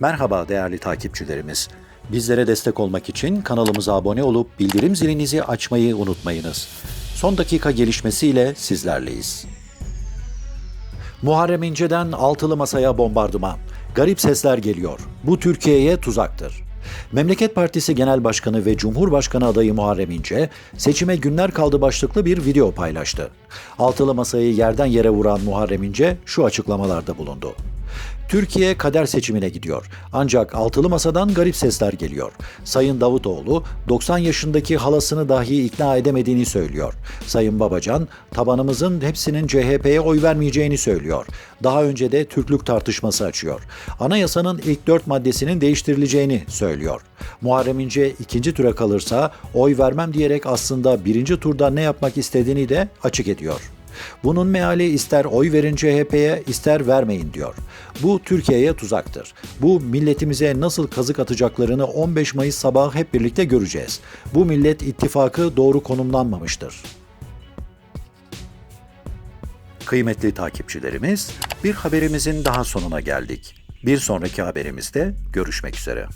Merhaba değerli takipçilerimiz. Bizlere destek olmak için kanalımıza abone olup bildirim zilinizi açmayı unutmayınız. Son dakika gelişmesiyle sizlerleyiz. Muharrem İnce'den altılı masaya bombardıman. Garip sesler geliyor. Bu Türkiye'ye tuzaktır. Memleket Partisi Genel Başkanı ve Cumhurbaşkanı adayı Muharrem İnce, seçime günler kaldı başlıklı bir video paylaştı. Altılı masayı yerden yere vuran Muharrem İnce şu açıklamalarda bulundu. Türkiye kader seçimine gidiyor. Ancak altılı masadan garip sesler geliyor. Sayın Davutoğlu 90 yaşındaki halasını dahi ikna edemediğini söylüyor. Sayın Babacan tabanımızın hepsinin CHP'ye oy vermeyeceğini söylüyor. Daha önce de Türklük tartışması açıyor. Anayasanın ilk dört maddesinin değiştirileceğini söylüyor. Muharrem İnce ikinci tura kalırsa oy vermem diyerek aslında birinci turda ne yapmak istediğini de açık ediyor. Bunun meali ister oy verin CHP'ye ister vermeyin diyor. Bu Türkiye'ye tuzaktır. Bu milletimize nasıl kazık atacaklarını 15 Mayıs sabahı hep birlikte göreceğiz. Bu millet ittifakı doğru konumlanmamıştır. Kıymetli takipçilerimiz, bir haberimizin daha sonuna geldik. Bir sonraki haberimizde görüşmek üzere.